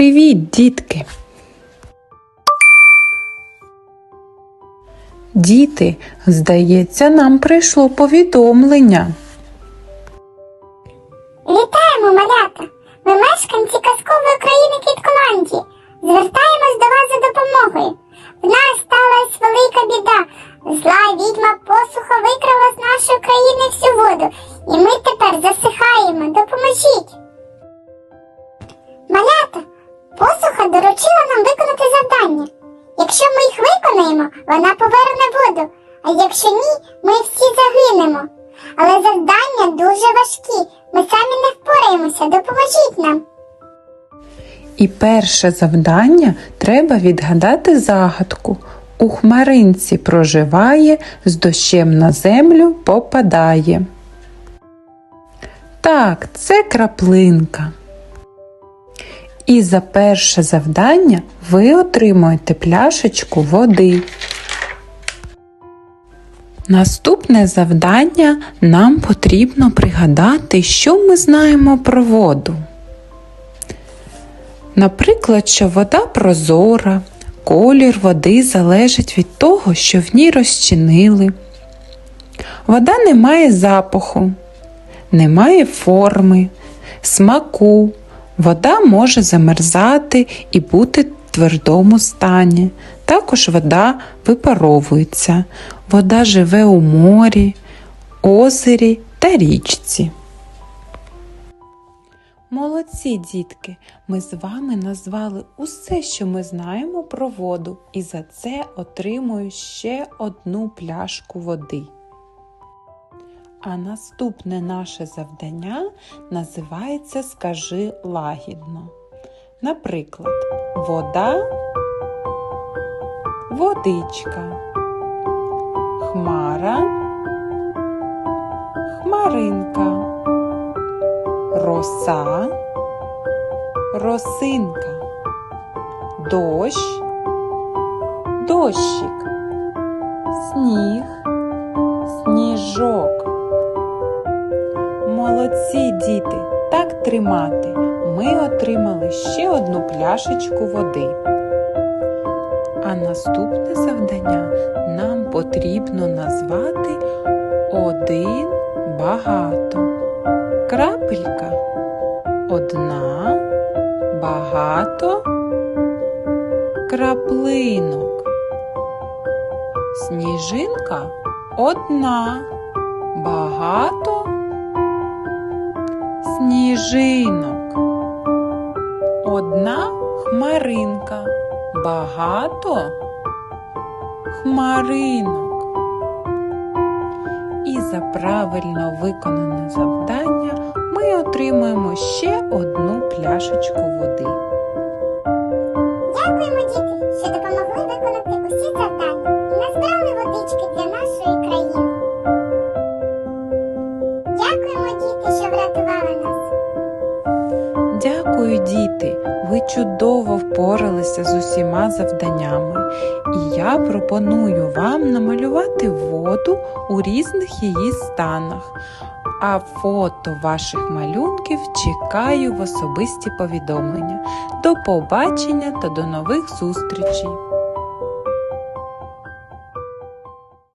Привіт, дітки! Діти, здається, нам прийшло повідомлення. Вітаємо, малята! Ми мешканці казкової країни Кітколандії. Звертаємось до вас за допомогою. В нас сталася велика біда. Зла відьма посуха викрала з нашої країни всю воду, і ми тепер засихаємо. Допоможіть. Якщо ми їх виконаємо, вона поверне воду, а якщо ні, ми всі загинемо. Але завдання дуже важкі. Ми самі не впораємося. Допоможіть нам. І перше завдання треба відгадати загадку. У хмаринці проживає, з дощем на землю попадає. Так, це краплинка. І за перше завдання ви отримуєте пляшечку води. Наступне завдання нам потрібно пригадати, що ми знаємо про воду. Наприклад, що вода прозора, колір води залежить від того, що в ній розчинили. Вода не має запаху, не має форми, смаку. Вода може замерзати і бути в твердому стані. Також вода випаровується. Вода живе у морі, озері та річці. Молодці, дітки! Ми з вами назвали усе, що ми знаємо про воду, і за це отримую ще одну пляшку води. А наступне наше завдання називається Скажи лагідно. Наприклад, вода, водичка, хмара, хмаринка роса, росинка, дощ, дощик, сніг, сніжок. Молодці діти, так тримати. Ми отримали ще одну пляшечку води. А наступне завдання нам потрібно назвати один багато. Крапелька одна, багато краплинок. Сніжинка одна, багато сніжинок. Одна хмаринка, багато хмаринок. І за правильно виконане завдання ми отримуємо ще одну пляшечку води. Дякуємо, діти, що допомогли виконати усі завдання і назбирали водички Дякую, діти! Ви чудово впоралися з усіма завданнями, і я пропоную вам намалювати воду у різних її станах. А фото ваших малюнків чекаю в особисті повідомлення. До побачення та до нових зустрічей!